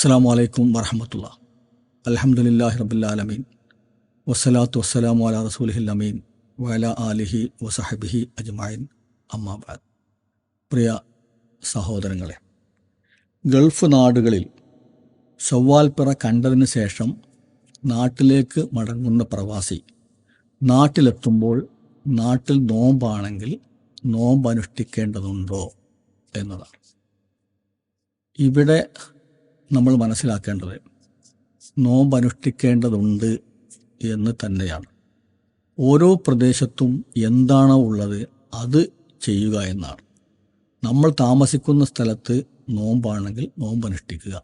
അസ്സാം വലൈക്കും വറഹമത്തുള്ള. അലഹമുല്ലാഹി റബുല്ലാലമീൻ വസ്സലാത്തു വസ്സലാമു അല റസൂലിഹിൽ അമീൻ. വല ആലിഹി വസഹബിഹി അജ്മായിൻ അമ്മാബാദ് പ്രിയ സഹോദരങ്ങളെ ഗൾഫ് നാടുകളിൽ ചൊവ്വാൽപ്പിറ കണ്ടതിന് ശേഷം നാട്ടിലേക്ക് മടങ്ങുന്ന പ്രവാസി നാട്ടിലെത്തുമ്പോൾ നാട്ടിൽ നോമ്പാണെങ്കിൽ നോമ്പ് അനുഷ്ഠിക്കേണ്ടതുണ്ടോ എന്നതാണ്. ഇവിടെ നമ്മൾ മനസ്സിലാക്കേണ്ടത് നോമ്പ് അനുഷ്ഠിക്കേണ്ടതുണ്ട് എന്ന് തന്നെയാണ്. ഓരോ പ്രദേശത്തും എന്താണോ ഉള്ളത് അത് ചെയ്യുക എന്നാണ്. നമ്മൾ താമസിക്കുന്ന സ്ഥലത്ത് നോമ്പാണെങ്കിൽ നോമ്പ് അനുഷ്ഠിക്കുക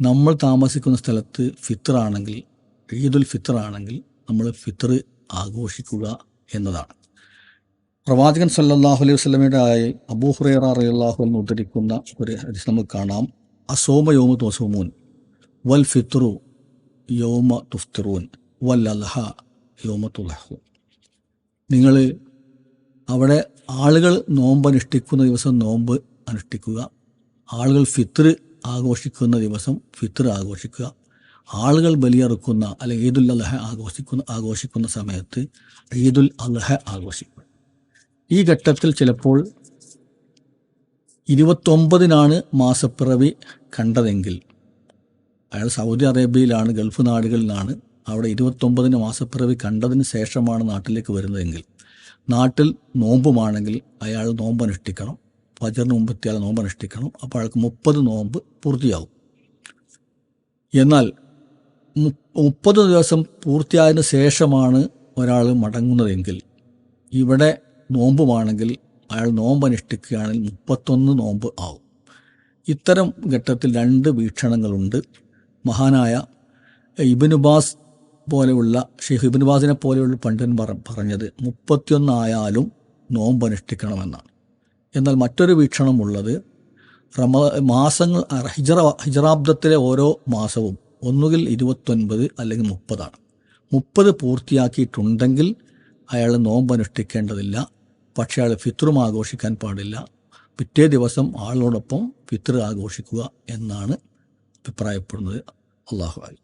നമ്മൾ താമസിക്കുന്ന സ്ഥലത്ത് ഫിത്രാണെങ്കിൽ ഈദുൽ ഫിത്രാണെങ്കിൽ നമ്മൾ ഫിത്ർ ആഘോഷിക്കുക എന്നതാണ്. പ്രവാചകൻ സല്ലാഹു അലൈഹി വസ്ലമയുടെ ആയി അബൂ ഹുറൈറ റളിയല്ലാഹു അൻഹു ഉദ്ധരിക്കുന്ന ഒരു നമുക്ക് കാണാം. അസോമ യോമ തോസോമൂൻ. വൽ ഫിത്രു യോമ തുഫ്തിറൂൻ. വൽ അൽഹ യോമ തുലഹൂൻ നിങ്ങൾ അവിടെ ആളുകൾ നോമ്പ് അനുഷ്ഠിക്കുന്ന ദിവസം നോമ്പ് അനുഷ്ഠിക്കുക. ആളുകൾ ഫിത്ർ ആഘോഷിക്കുന്ന ദിവസം ഫിത്ർ ആഘോഷിക്കുക. ആളുകൾ ബലിയറുക്കുന്ന അല്ലെങ്കിൽ ഈദുൽ അലഹ ആഘോഷിക്കുന്ന ആഘോഷിക്കുന്ന സമയത്ത് ഈദുൽ അലഹ ആഘോഷിക്കുക. ഈ ഘട്ടത്തിൽ ചിലപ്പോൾ ഇരുപത്തൊമ്പതിനാണ് മാസപ്പിറവി കണ്ടതെങ്കിൽ. അയാൾ സൗദി അറേബ്യയിലാണ് ഗൾഫ് നാടുകളിലാണ്. അവിടെ ഇരുപത്തൊമ്പതിന് മാസപ്പിറവി കണ്ടതിന് ശേഷമാണ് നാട്ടിലേക്ക് വരുന്നതെങ്കിൽ. നാട്ടിൽ നോമ്പുമാണെങ്കിൽ അയാൾ നോമ്പ് അനുഷ്ഠിക്കണം. ഫജറിന് മുമ്പെത്തിയാൽ നോമ്പ് അനുഷ്ഠിക്കണം. അപ്പോൾ അയാൾക്ക് മുപ്പത് നോമ്പ് പൂർത്തിയാവും. എന്നാൽ മുപ്പത് ദിവസം പൂർത്തിയായതിനു ശേഷമാണ് ഒരാൾ മടങ്ങുന്നതെങ്കിൽ. ഇവിടെ നോമ്പുമാണെങ്കിൽ അയാൾ നോമ്പ് അനുഷ്ഠിക്കുകയാണെങ്കിൽ മുപ്പത്തൊന്ന് നോമ്പ് ആവും. ഇത്തരം ഘട്ടത്തിൽ രണ്ട് വീക്ഷണങ്ങളുണ്ട്. മഹാനായ ഇബിനുബാസ് പോലെയുള്ള ഷെയ്ഖ് ഇബിനുബാസിനെ പോലെയുള്ള പണ്ഡിതൻ പറഞ്ഞത് മുപ്പത്തിയൊന്നായാലും നോമ്പ് അനുഷ്ഠിക്കണമെന്നാണ്. എന്നാൽ മറ്റൊരു വീക്ഷണമുള്ളത് റമ മാസങ്ങൾ ഹിജറ ഹിജറാബ്ദത്തിലെ ഓരോ മാസവും ഒന്നുകിൽ ഇരുപത്തൊൻപത് അല്ലെങ്കിൽ മുപ്പതാണ്. മുപ്പത് പൂർത്തിയാക്കിയിട്ടുണ്ടെങ്കിൽ അയാൾ നോമ്പ് അനുഷ്ഠിക്കേണ്ടതില്ല. പക്ഷേ അയാൾ ഫിത്രും ആഘോഷിക്കാൻ പാടില്ല. പിറ്റേ ദിവസം ആളോടൊപ്പം ഫിത്ർ ആഘോഷിക്കുക എന്നാണ് അഭിപ്രായപ്പെടുന്നത്. അള്ളാഹു ആയി